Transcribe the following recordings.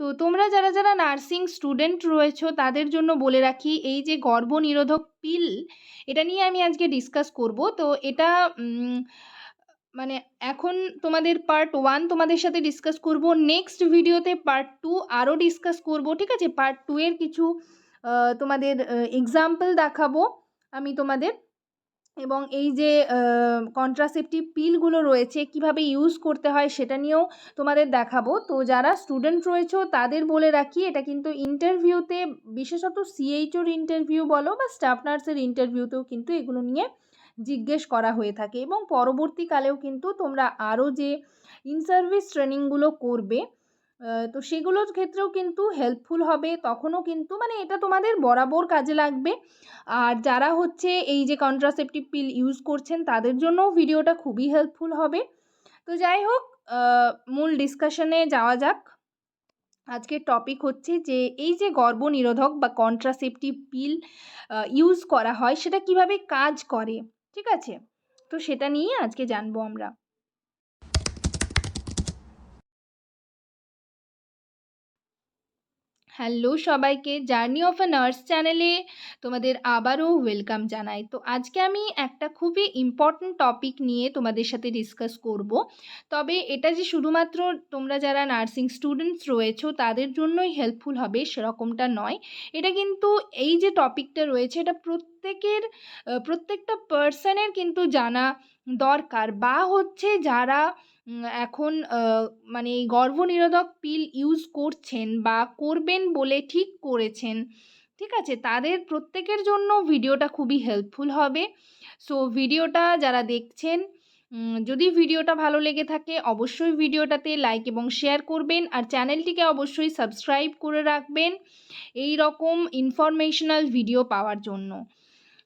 তো তোমরা যারা যারা নার্সিং স্টুডেন্ট রয়েছো, তাদের জন্য বলে রাখি, এই যে গর্ভনিরোধক পিল এটা নিয়ে আমি আজকে ডিসকাস করব। তো এটা মানে এখন তোমাদের পার্ট ওয়ান তোমাদের সাথে ডিসকাস করব। নেক্সট ভিডিওতে পার্ট টু আরও ডিসকাস করব, ঠিক আছে? পার্ট টু এর কিছু তোমাদের এক্সাম্পল দেখাবো আমি তোমাদের। এবং এই যে কন্ট্রাসেপটিভ পিলগুলো রয়েছে, কীভাবে ইউজ করতে হয় সেটা নিয়েও তোমাদের দেখাবো। তো যারা স্টুডেন্ট রয়েছে, তাদের বলে রাখি, এটা কিন্তু ইন্টারভিউতে বিশেষত সিএইচওর ইন্টারভিউ বলো বা স্টাফ নার্সের ইন্টারভিউতেও কিন্তু এগুলো নিয়ে জিজ্ঞেস করা হয়ে থাকে। এবং পরবর্তীকালেও কিন্তু তোমরা আরও যে ইন সার্ভিস ট্রেনিংগুলো করবে তো সেগুলোর ক্ষেত্রেও কিন্তু হেল্পফুল হবে। তখনও কিন্তু মানে এটা তোমাদের বরাবর কাজে লাগবে। আর যারা হচ্ছে এই যে কন্ট্রাসেপটিভ পিল ইউজ করছেন, তাদের জন্যও ভিডিওটা খুবই হেল্পফুল হবে। তো যাই হোক মূল ডিসকাশনে যাওয়া যাক। আজকের টপিক হচ্ছে যে, এই যে গর্ভনিরোধক বা কন্ট্রাসেপটিভ পিল ইউজ করা হয়, সেটা কীভাবে কাজ করে? ঠিক আছে? তো সেটা নিয়ে আজকে জানব আমরা। হ্যালো সবাইকে, জার্নি অফ আ নার্স চ্যানেলে তোমাদের আবারও ওয়েলকাম জানাই। তো আজকে আমি একটা খুবই ইম্পর্ট্যান্ট টপিক নিয়ে তোমাদের সাথে ডিসকাস করব। তবে এটা যে শুধুমাত্র তোমরা যারা নার্সিং স্টুডেন্টস রয়েছো, তাদের জন্যই হেল্পফুল হবে সেরকমটা নয়। এটা কিন্তু এই যে টপিকটা রয়েছে, এটা প্রত্যেকের প্রত্যেকটা পার্সনের কিন্তু জানা দরকার। বা হচ্ছে যারা এখন মানে এই গর্ভনিরোধক পিল ইউজ করছেন বা করবেন বলে ঠিক করেছেন, ঠিক আছে? তাদের প্রত্যেকের জন্য ভিডিওটা খুবই হেল্পফুল হবে। সো ভিডিওটা যারা দেখছেন যদি ভিডিওটা ভালো লেগে থাকে, অবশ্যই ভিডিওটাতে লাইক এবং শেয়ার করবেন। আর চ্যানেলটিকে অবশ্যই সাবস্ক্রাইব করে রাখবেন। এই রকম ইনফরমেশনাল ভিডিও পাওয়ার জন্য।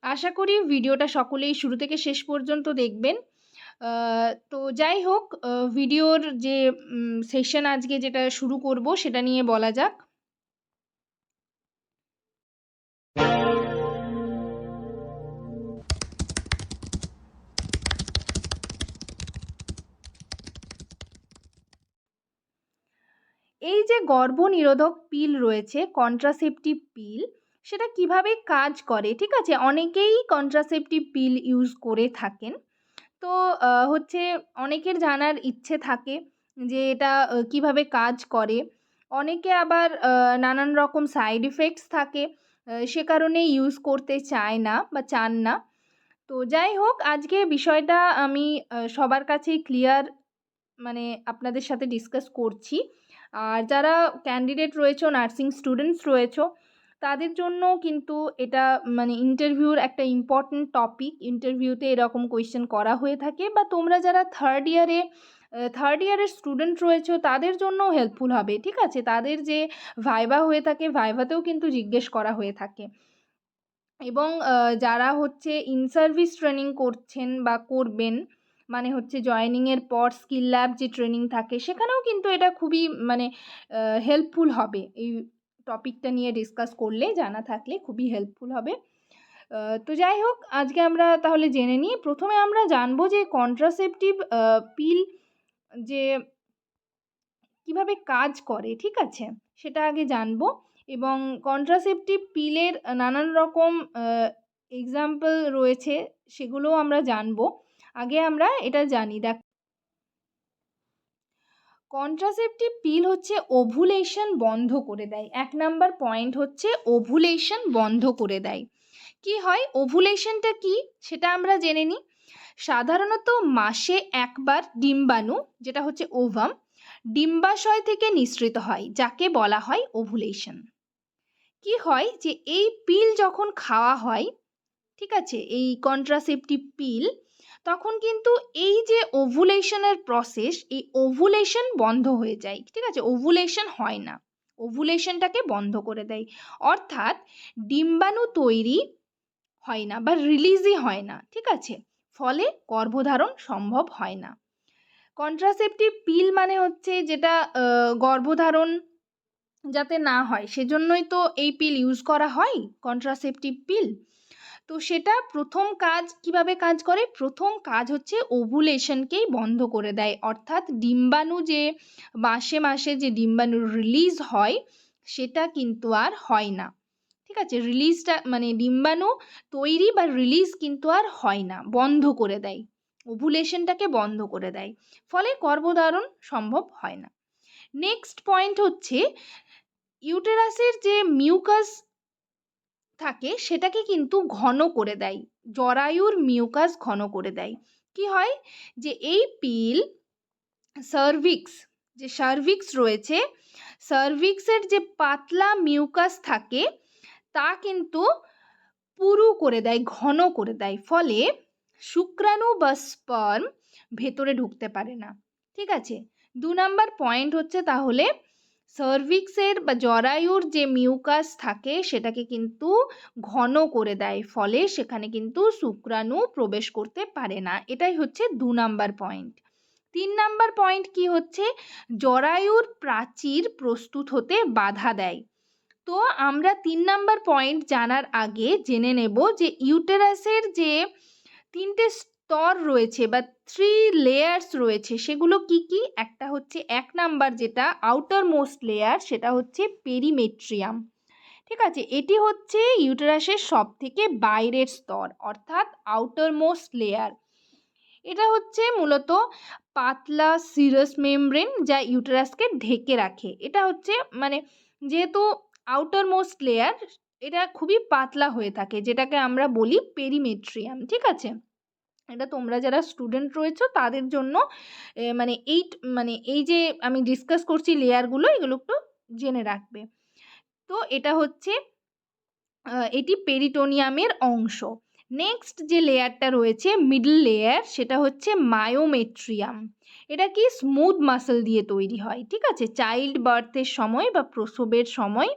আশা করি ভিডিওটা সকলেই শুরু থেকে শেষ পর্যন্ত দেখবেন। তো যাই হোক ভিডিওর যে সেশন আজকে যেটা শুরু করব সেটা নিয়ে বলা যাক। এই যে গর্ভনিরোধক পিল রয়েছে কন্ট্রাসেপটিভ পিল সেটা কীভাবে কাজ করে, ঠিক আছে? অনেকেই কন্ট্রাসেপটিভ পিল ইউজ করে থাকেন। তো হচ্ছে অনেকের জানার ইচ্ছে থাকে যে এটা কীভাবে কাজ করে। অনেকে আবার নানান রকম সাইড এফেক্টস থাকে সে কারণে ইউজ করতে চায় না বা চান না। তো যাই হোক, আজকে বিষয়টা আমি সবার কাছেই ক্লিয়ার মানে আপনাদের সাথে ডিসকাস করছি। আর যারা ক্যান্ডিডেট রয়েছো নার্সিং স্টুডেন্টস রয়েছো তাদের জন্য কিন্তু এটা মানে ইন্টারভিউর একটা ইম্পর্ট্যান্ট টপিক ইন্টারভিউতে এরকম কোয়েশ্চেন করা হয়ে থাকে বা তোমরা যারা থার্ড ইয়ারে থার্ড ইয়ারের স্টুডেন্ট রয়েছে, তাদের জন্যও হেল্পফুল হবে, ঠিক আছে? তাদের যে ভাইবা হয়ে থাকে, ভাইভাতেও কিন্তু জিজ্ঞেস করা হয়ে থাকে। এবং যারা হচ্ছে ইন সার্ভিস ট্রেনিং করছেন বা করবেন মানে হচ্ছে জয়েনিংয়ের পর স্কিল ল্যাব যে ট্রেনিং থাকে, সেখানেও কিন্তু এটা খুবই মানে হেল্পফুল হবে। এই টপিকটা নিয়ে ডিসকাস করলে, জানা থাকলে খুবই হেল্পফুল হবে। তো যাই হোক, আজকে আমরা তাহলে জেনে নিই। প্রথমে আমরা জানব যে কন্ট্রাসেপটিভ পিল যে কীভাবে কাজ করে, ঠিক আছে? সেটা আগে জানব। এবং কন্ট্রাসেপটিভ পিলের নানান রকম এক্সাম্পল রয়েছে, সেগুলোও আমরা জানব। আগে আমরা এটা জানি। দেখ কন্ট্রাসেপটিভ পিল হচ্ছে ওভুলেশন বন্ধ করে দেয়। এক নাম্বার পয়েন্ট হচ্ছে ওভুলেশন বন্ধ করে দেয়। কি হয়? ওভুলেশনটা কি? সেটা আমরা জেনে নিই। সাধারণত মাসে একবার ডিম্বাণু, যেটা হচ্ছে ওভাম ডিম্বাশয় থেকে নিঃসৃত হয়, যাকে বলা হয় ওভুলেশন কি হয়? যে এই পিল যখন খাওয়া হয়, ঠিক আছে? এই কন্ট্রাসেপটিভ পিল তখন কিন্তু এই যে ওভুলেশনের প্রসেস এই ওভুলেশন বন্ধ হয়ে যায়, ঠিক আছে? ওভুলেশন হয় না। ওভুলেশনটাকে বন্ধ করে দেয়। অর্থাৎ ডিম্বাণু তৈরি হয় না বা রিলিজই হয় না, ঠিক আছে? ফলে গর্ভধারণ সম্ভব হয় না। কন্ট্রাসেপটিভ পিল মানে হচ্ছে যেটা গর্ভধারণ যাতে না হয়, সেজন্যই তো এই পিল ইউজ করা হয় কন্ট্রাসেপটিভ পিল তো সেটা প্রথম কাজ কীভাবে কাজ করে? প্রথম কাজ হচ্ছে ওভুলেশনকেই বন্ধ করে দেয়। অর্থাৎ ডিম্বাণু যে, মাসে মাসে যে ডিম্বাণু রিলিজ হয়, সেটা কিন্তু আর হয় না। ঠিক আছে? রিলিজটা মানে ডিম্বাণু তৈরি বা রিলিজ কিন্তু আর হয় না, বন্ধ করে দেয়। ওভুলেশনটাকে বন্ধ করে দেয়। ফলে গর্ভধারণ সম্ভব হয় না। নেক্সট পয়েন্ট হচ্ছে ইউটেরাসের যে মিউকাস থাকে সেটাকে কিন্তু ঘন করে দেয়। জরায়ুর মিউকাস ঘন করে দেয়। কি হয়? যে এই পিল সার্ভিক্স যে সার্ভিক্স রয়েছে সার্ভিক্সের যে পাতলা মিউকাস থাকে, তা কিন্তু পুরু করে দেয়, ঘন করে দেয়। ফলে শুক্রাণু বা স্পার্ম ভেতরে ঢুকতে পারে না। ঠিক আছে? দু নাম্বার পয়েন্ট হচ্ছে তাহলে সার্ভিক্সের বা জরায়ুর যে মিউকাস থাকে, সেটাকে কিন্তু ঘন করে দেয়। ফলে সেখানে কিন্তু শুক্রাণু প্রবেশ করতে পারে না। এটাই হচ্ছে দু নাম্বার পয়েন্ট। তিন নাম্বার পয়েন্ট কি হচ্ছে? জরায়ুর প্রাচীর প্রস্তুত হতে বাধা দেয়। তো আমরা তিন নাম্বার পয়েন্ট জানার আগে জেনে নেব যে ইউটেরাসের যে তিনটে স্তর রয়েছে বা থ্রি লেয়ার্স রয়েছে, সেগুলো কি কি? একটা হচ্ছে এক নাম্বার যেটা আউটার মোস্ট লেয়ার সেটা হচ্ছে পেরিমেট্রিয়াম ঠিক আছে? এটি হচ্ছে ইউটেরাসের সব থেকে বাইরের স্তর, অর্থাৎ আউটার মোস্ট লেয়ার এটা হচ্ছে মূলত পাতলা সিরাস মেমব্রেন যা ইউটেরাসকে ঢেকে রাখে। এটা হচ্ছে মানে যেহেতু আউটার মোস্ট লেয়ার এটা খুবই পাতলা হয়ে থাকে, যেটাকে আমরা বলি পেরিমেট্রিয়াম ঠিক আছে? এটা তোমরা যারা স্টুডেন্ট রয়েছো, তাদের জন্য মানে এই মানে এই যে আমি ডিসকাস করছি লেয়ারগুলো এগুলো একটু জেনে রাখবে। তো এটা হচ্ছে এটি পেরিটোনিয়ামের অংশ। নেক্সট যে লেয়ারটা রয়েছে মিডল লেয়ার সেটা হচ্ছে মায়োমেট্রিয়াম এটা কি স্মুথ মাসেল দিয়ে তৈরি হয়, ঠিক আছে? চাইল্ড বার্থের সময় বা প্রসবের সময়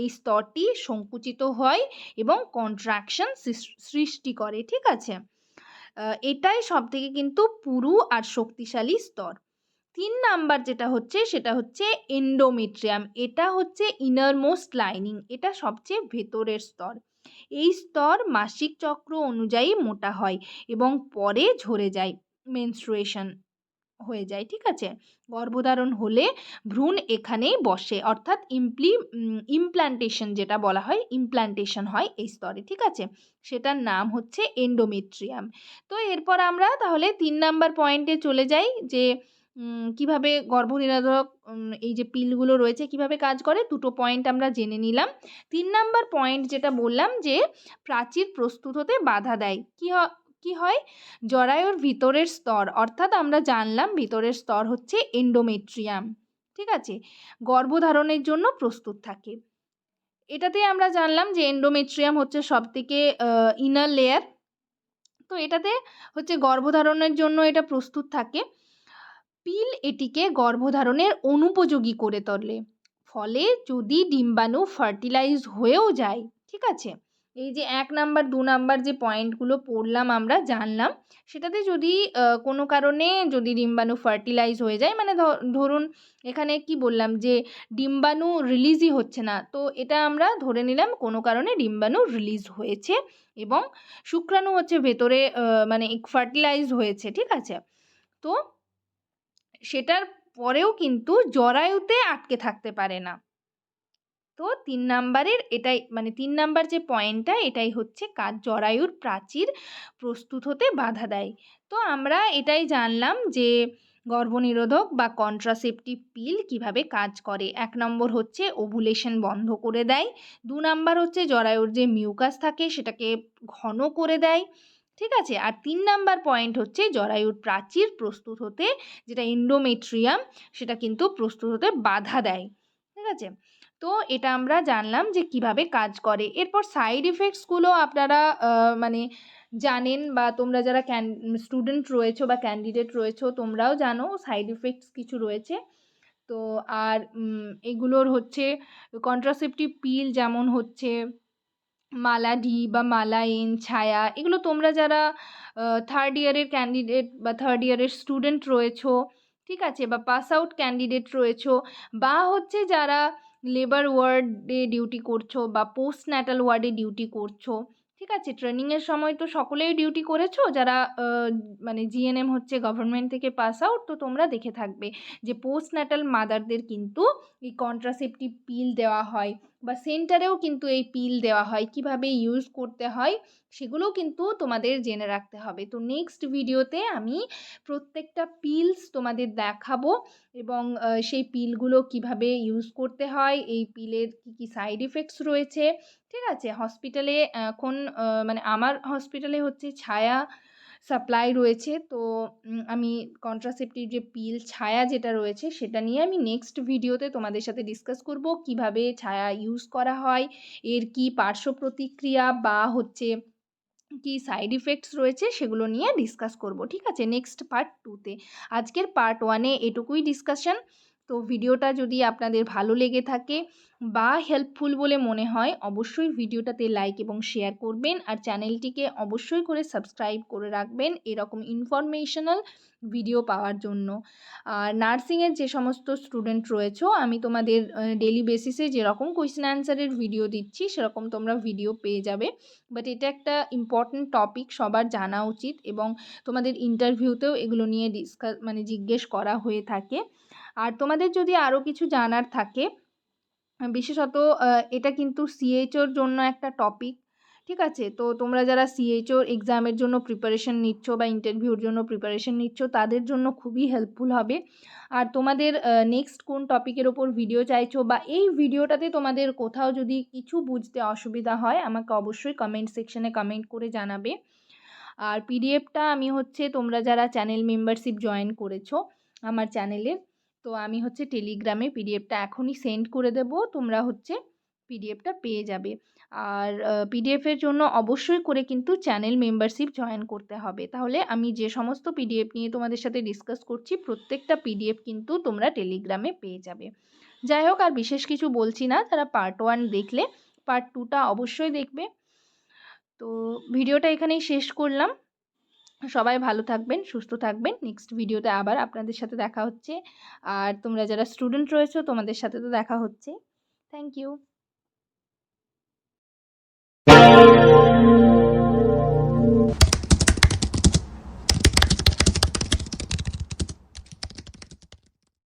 এই স্তরটি সংকুচিত হয় এবং কন্ট্রাকশন সৃষ্টি করে, ঠিক আছে? এটাই সব থেকে কিন্তু পুরু আর শক্তিশালী স্তর। তিন নাম্বার যেটা হচ্ছে, সেটা হচ্ছে এন্ডোমেট্রিয়াম এটা হচ্ছে ইনারমোস্ট লাইনিং এটা সবচেয়ে ভেতরের স্তর। এই স্তর মাসিক চক্র অনুযায়ী মোটা হয় এবং পরে ঝরে যায় মেনস্ট্রুয়েশন হয়ে যায়, ঠিক আছে? গর্ভধারণ হলে ভ্রূণ এখানেই বসে, অর্থাৎ ইমপ্লি ইমপ্ল্যান্টেশন যেটা বলা হয় ইমপ্ল্যান্টেশন হয় এই স্তরে, ঠিক আছে? সেটার নাম হচ্ছে এন্ডোমেট্রিয়াম তো এরপর আমরা তাহলে তিন নাম্বার পয়েন্টে চলে যাই যে কীভাবে গর্ভনিরোধক এই যে পিলগুলো রয়েছে কীভাবে কাজ করে, দুটো পয়েন্ট আমরা জেনে নিলাম। তিন নাম্বার পয়েন্ট যেটা বললাম যে, প্রাচীর প্রস্তুত হতে বাধা দেয়। কী কি হয়? জরায়ুর ভিতরের স্তর, অর্থাৎ আমরা জানলাম ভিতরের স্তর হচ্ছে এন্ডোমেট্রিয়াম ঠিক আছে? গর্ভধারণের জন্য প্রস্তুত থাকে। এটাতে আমরা জানলাম যে এন্ডোমেট্রিয়াম হচ্ছে সব থেকে ইনার লেয়ার তো এটাতে হচ্ছে গর্ভধারণের জন্য এটা প্রস্তুত থাকে। পিল এটিকে গর্ভধারণের অনুপযোগী করে তোলে, ফলে যদি ডিম্বাণু ফার্টিলাইজ হয়েও যায়, ঠিক আছে? এই যে এক নাম্বার, দু নাম্বার যে পয়েন্টগুলো পড়লাম আমরা, জানলাম, সেটাতে যদি কোনো কারণে যদি ডিম্বাণু ফার্টিলাইজ হয়ে যায় মানে ধরুন এখানে কি বললাম যে ডিম্বাণু রিলিজই হচ্ছে না, তো এটা আমরা ধরে নিলাম কোনো কারণে ডিম্বাণু রিলিজ হয়েছে এবং শুক্রাণু হচ্ছে ভেতরে মানে ফার্টিলাইজ হয়েছে, ঠিক আছে? তো সেটার পরেও কিন্তু জরায়ুতে আটকে থাকতে পারে না। তো তিন নাম্বারের এটাই মানে তিন নাম্বার যে পয়েন্টটা, এটাই হচ্ছে কাজ জরায়ুর প্রাচীর প্রস্তুত হতে বাধা দেয়। তো আমরা এটাই জানলাম যে গর্ভনিরোধক বা কন্ট্রাসেপটিভ পিল কীভাবে কাজ করে। এক নম্বর হচ্ছে ওভুলেশন বন্ধ করে দেয়। দু নাম্বার হচ্ছে জরায়ুর যে মিউকাস থাকে, সেটাকে ঘন করে দেয়। ঠিক আছে? আর তিন নাম্বার পয়েন্ট হচ্ছে জরায়ুর প্রাচীর প্রস্তুত হতে, যেটা ইন্ডোমেট্রিয়াম সেটা কিন্তু প্রস্তুত হতে বাধা দেয়। ঠিক আছে? তো এটা আমরা জানলাম যে কীভাবে কাজ করে। এরপর সাইড ইফেক্টসগুলো আপনারা মানে জানেন বা তোমরা যারা ক্যান স্টুডেন্ট রয়েছো বা ক্যান্ডিডেট রয়েছো তোমরাও জানো সাইড ইফেক্টস কিছু রয়েছে। তো আর এগুলোর হচ্ছে কন্ট্রাসেপটিভ পিল যেমন হচ্ছে, মালা ডি বা মালাইন ছায়া, এগুলো তোমরা যারা থার্ড ইয়ারের ক্যান্ডিডেট বা থার্ড ইয়ারের স্টুডেন্ট রয়েছো, ঠিক আছে, বা পাস আউট ক্যান্ডিডেট রয়েছো, বা হচ্ছে যারা লেবার ওয়ার্ডে ডিউটি করছ বা পোস্ট ন্যাটাল ওয়ার্ডে ডিউটি করছ, ঠিক আছে? ট্রেনিংয়ের সময় তো সকলেই ডিউটি করেছ, যারা মানে জিএনএম হচ্ছে গভর্নমেন্ট থেকে পাস আউট তো তোমরা দেখে থাকবে যে পোস্ট ন্যাটাল মাদারদের কিন্তু এই কন্ট্রাসেপটিভ পিল দেওয়া হয়। বা সেন্টারেও কিন্তু এই পিল দেওয়া হয়, কীভাবে ইউজ করতে হয়, সেগুলোও কিন্তু তোমাদের জেনে রাখতে হবে। তো নেক্সট ভিডিওতে আমি প্রত্যেকটা পিলস তোমাদের দেখাবো এবং সেই পিলগুলো কীভাবে ইউজ করতে হয়, এই পিলের কী কী সাইড ইফেক্টস রয়েছে, ঠিক আছে? হসপিটালে এখন মানে আমার হসপিটালে হচ্ছে ছায়া সাপ্লাই রয়েছে। তো আমি কন্ট্রাসেপটিভ যে পিল ছায়া যেটা রয়েছে, সেটা নিয়ে আমি নেক্সট ভিডিওতে তোমাদের সাথে ডিসকাস করব। কীভাবে ছায়া ইউজ করা হয়, এর কি পার্শ্ব প্রতিক্রিয়া বা হচ্ছে কি সাইড ইফেক্টস রয়েছে, সেগুলো নিয়ে ডিসকাস করব। ঠিক আছে? নেক্সট পার্ট টুতে আজকের পার্ট ওয়ানে এটুকুই ডিসকাশন তো ভিডিওটা যদি আপনাদের ভালো লেগে থাকে বা হেল্পফুল বলে মনে হয়, অবশ্যই ভিডিওটাতে লাইক এবং শেয়ার করবেন। আর চ্যানেলটিকে অবশ্যই করে সাবস্ক্রাইব করে রাখবেন এরকম ইনফরমেশনাল ভিডিও পাওয়ার জন্য। আর নার্সিংয়ের যে সমস্ত স্টুডেন্ট রয়েছে, আমি তোমাদের ডেলি বেসিসে যেরকম কোয়েশ্চেন অ্যান্সারের ভিডিও দিচ্ছি, সেরকম তোমরা ভিডিও পেয়ে যাবে। বাট এটা একটা ইম্পর্ট্যান্ট টপিক সবার জানা উচিত এবং তোমাদের ইন্টারভিউতেও এগুলো নিয়ে ডিসকাস মানে জিজ্ঞেস করা হয়ে থাকে। আর তোমাদের যদি আরও কিছু জানার থাকে, বিশেষত এটা কিন্তু সিএইচওর জন্য একটা টপিক ঠিক আছে? তো তোমরা যারা সিএইচওর এক্সামের জন্য প্রিপারেশন নিচ্ছ বা ইন্টারভিউর জন্য প্রিপারেশন নিচ্ছ, তাদের জন্য খুবই হেল্পফুল হবে। আর তোমাদের নেক্সট কোন টপিকের ওপর ভিডিও চাইছো বা এই ভিডিওটাতে তোমাদের কোথাও যদি কিছু বুঝতে অসুবিধা হয়, আমাকে অবশ্যই কমেন্ট সেকশনে কমেন্ট করে জানাবে। আর পিডিএফটা আমি হচ্ছে তোমরা যারা চ্যানেল মেম্বারশিপ জয়েন করেছ, আমার চ্যানেলের তো আমি হচ্ছে টেলিগ্রামে পিডিএফটা এখনই সেন্ড করে দেব, তোমরা হচ্ছে পিডিএফটা পেয়ে যাবে। আর পিডিএফের জন্য অবশ্যই করে কিন্তু চ্যানেল মেম্বারশিপ জয়েন করতে হবে। তাহলে আমি যে সমস্ত পিডিএফ নিয়ে তোমাদের সাথে ডিসকাস করছি, প্রত্যেকটা পিডিএফ কিন্তু তোমরা টেলিগ্রামে পেয়ে যাবে। যাই হোক, আর বিশেষ কিছু বলছি না, তারা পার্ট ওয়ান দেখলে পার্ট টুটা অবশ্যই দেখবে। তো ভিডিওটা এখানেই শেষ করলাম। সবাই ভালো থাকবেন, সুস্থ থাকবেন। নেক্সট ভিডিওতে আবার আপনাদের সাথে দেখা হচ্ছে। আর তোমরা যারা স্টুডেন্ট রয়েছো, তোমাদের সাথে তো দেখা হচ্ছে। Thank you